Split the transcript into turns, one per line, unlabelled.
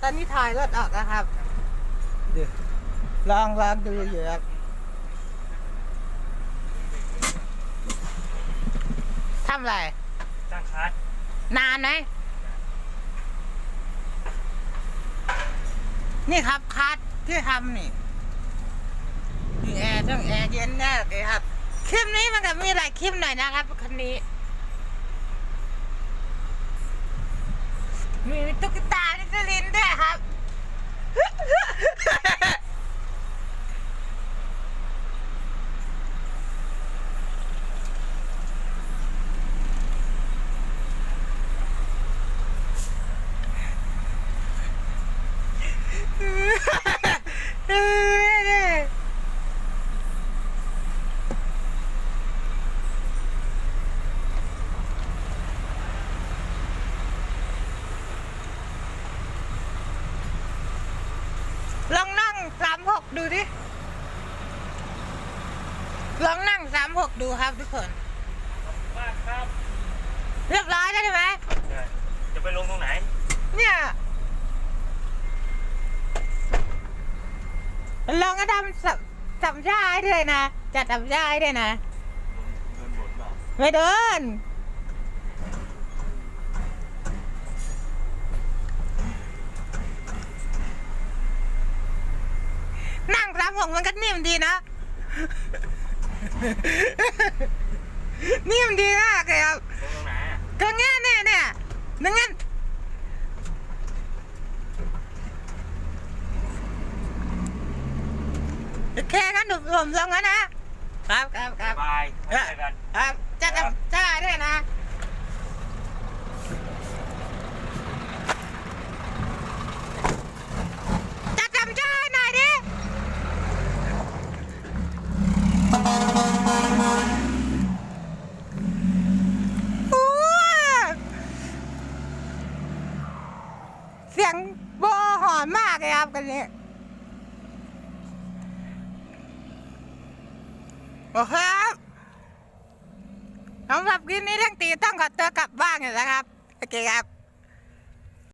ตอนนี้ถอยรถออกนะครับเดี๋ยวลองลองดูอยู่ครับทำอะไร
จ้างคัด
นานไหมนี่ครับคัดที่ทำนี่นี่แอร์ต้องแอร์เย็นแน่เลยครับ คลิปนี้มันก็มีหลายคลิปหน่อยนะครับคันนี้ มีตุ๊กตา นิสลินด้วยครับ ลองนั่ง สามหกดูดิ ลองนั่งสามหกดูครับทุกคน
มากครับ
เรียบร้อยแล้วใช่ไหม
เนี่ยจะไปลงตรงไหน
เนี่ยลองก็ทำสัมสัมชาให้ด้วยนะจัดสัมชาให้ด้วยนะ
โดนบดเปล่า
ไม่เดิน นั่งสามหกมันก็นิ่มดีนะ นิ่มดีมากเลยครับ
ลงตรงไหนอะ
ก็เงี้ยเนี่ยเนี่ยนึงงั้นโอเคงั้นหนูผมลงแล้วนะครับครับครับ
บายไว้เจอกัน
ครับจะทำจะด้วยนะจะทำจ้าหน่อยดิ โอ้ยเสี ยงโบหอนมากเลยครับกันนี้โอเคครับสำหรับคลิปนี้ทั้งตีต้องขอตัวกลับบ้านอยู่แล้วครับ โอเคครับ